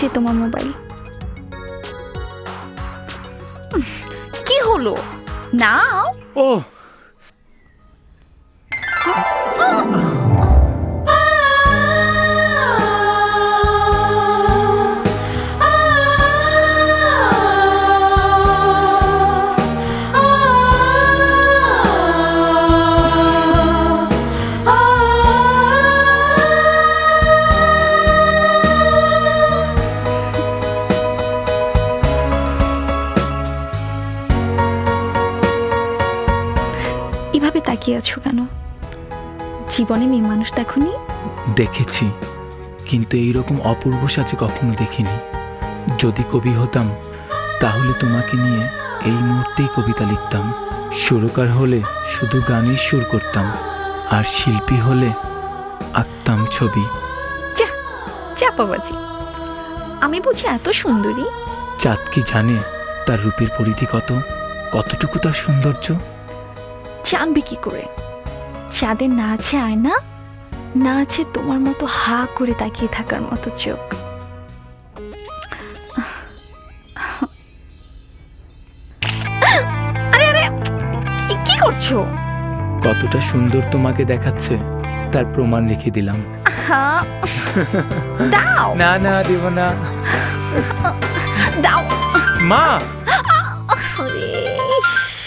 যে তোমার মোবাইল। কি হলো? না ও। এভাবে তাকিয়ে আছো কেন? জীবনে মেয়ে মানুষ দেখনি? দেখেছি কিন্তু এইরকম অপূর্ব সাজে কখনো দেখিনি। যদি কবি হতাম তাহলে তোমাকে নিয়ে এই মুহূর্তেই কবিতা লিখতাম। সুরকার হলে শুধু গানের সুর করতাম আর শিল্পী হলে আঁকতাম ছবি। চাপাবাজি আমি বুঝি এত সুন্দরী? চাঁদ কি জানে তার রূপের পরিধি কত? কতটুকু তার সৌন্দর্য? জানবে কি করে চাঁদের না আছে আয়না না আছে তোমার মতো হা করে তাকিয়ে থাকার মতো চোখ আরে আরে কি- কি করছ কতটা সুন্দর তোমাকে দেখাচ্ছে তার প্রমাণ রেখে দিলাম হ্যাঁ দাও না না দেব না দাও মা আরে